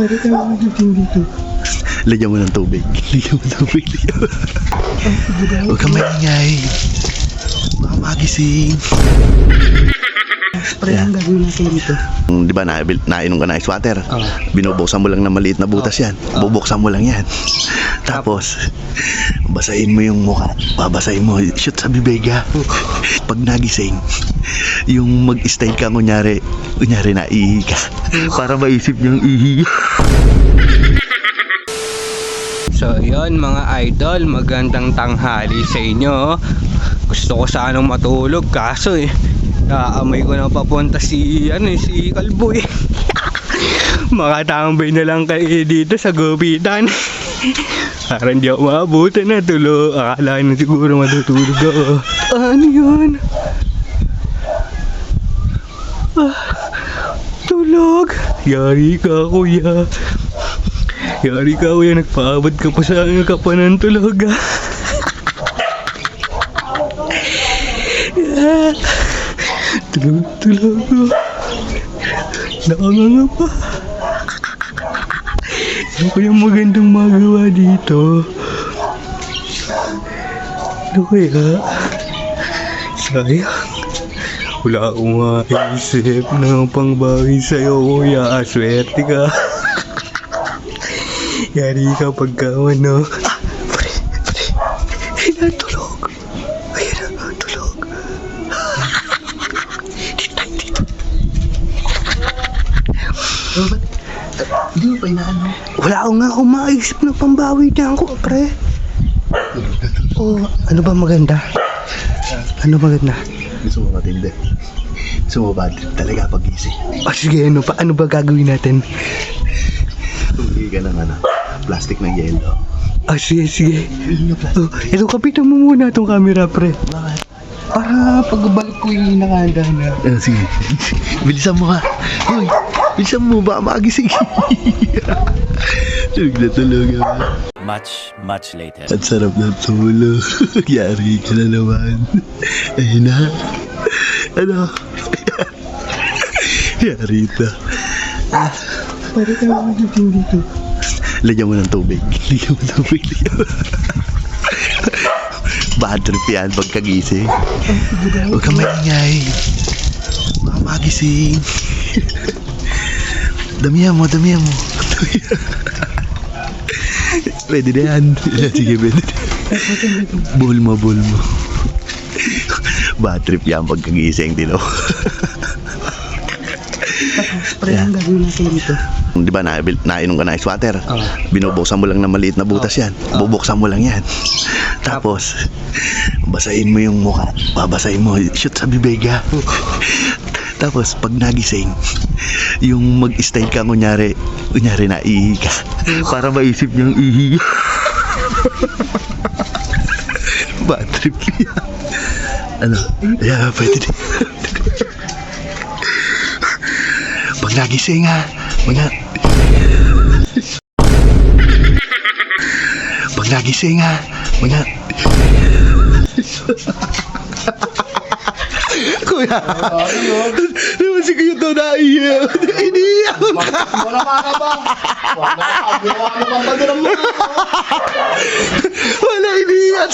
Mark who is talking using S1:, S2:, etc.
S1: Ka naman natin dito.
S2: Lagyan mo ng tubig. Lagyan mo ng tubig. Huwag kang maingay. Baka magising.
S1: Pare, ang gagawin natin dito.
S2: Mm, Di ba, na, nainom ka na ice water?
S1: Oo.
S2: Binubuksan mo lang ng maliit na butas yan. Bubuksan mo lang yan. Tapos, basahin mo yung mukha. Babasahin mo. Shoot sa bibig ha. Pag nagising, yung mag-style ka, kunyari, kunyari na ihi ka. Para maisip niyang ihi.
S3: So yun mga idol, magandang tanghali sa inyo. Gusto ko sanang matulog kaso eh Naamoy ko na papunta si ano eh, si Kalbo eh. Makatambay na lang kayo dito sa gupitan. Parang di ako maabutan na tulo. Akala na siguro matutulog ako. Ano yun? Ah, tulog. Yari ka kuya. Yari ka kuya, nagpaabot ka pa sa akin ka pa ng tulog ah. Ah, Tulog, tulog ko. Nakanganga pa. Ano kaya magandang magawa dito? Ano kaya? Sayang. Wala akong maisip ng pangbawi sa'yo, kuya. Aswerte ka. Yari ka pagka ano. Ah, pre, pre. Ayun
S1: Hindi mo pa inaano?
S3: Wala ako nga akong maisip ng pambawi niyan ko, pre. Oh, ano ba maganda? Ano maganda?
S2: Gusto mo matindi. Gusto mo bad trip talaga pagising.
S3: Ah, sige, ano pa? Ano ba gagawin natin?
S2: Tumigil ka ng ano, plastic ng yelo.
S3: Ah, sige, sige.
S2: Na plastic.
S3: Oh, ito, kapitan mo muna itong camera, pre.
S2: Bakit?
S3: Para pagbalik ko yung nakahanda na.
S2: Ah, sige. Bilisan mo ha. Hoy, bilisan mo. Baka magising. tulog na tulog ako.
S4: Much, much later.
S2: At sarap na tulog. Yari ka na naman. Ayun na. Ano? Yari ito.
S1: Pare ka naman natin dito.
S2: Lagyan mo ng tubig. Lagyan mo ng tubig. Bad trip yan pagkagising. Huwag kang maingay. Baka magising. Damihan mo, damihan mo. pwede na yan. Sige, pwede na. Bul mo, bul mo. Bad trip yan pagkagising, tino.
S1: Pare, ang gagawin natin dito.
S2: Di ba, na, nainom ka na ice water?
S3: Oo.
S2: Binubuksan mo lang ng maliit na butas yan. Bubuksan mo lang yan. Tapos, basahin mo yung mukha. Babasahin mo. Shoot sa bibig ha. Tapos, pag nagising, yung mag-style ka, kunyari, kunyari na ihi ka. Para maisip niyang ihi. Bad trip yan. Ano? Yeah, pwede din. Pag nagising ha, na... Pag nagising ha, pag na... Kuya, naman si Kuya to naiiyak. Iniiyak ka.
S1: Wala ka na ba? Wala ka. Wala ka naman ba doon mo?
S2: Wala iniiyak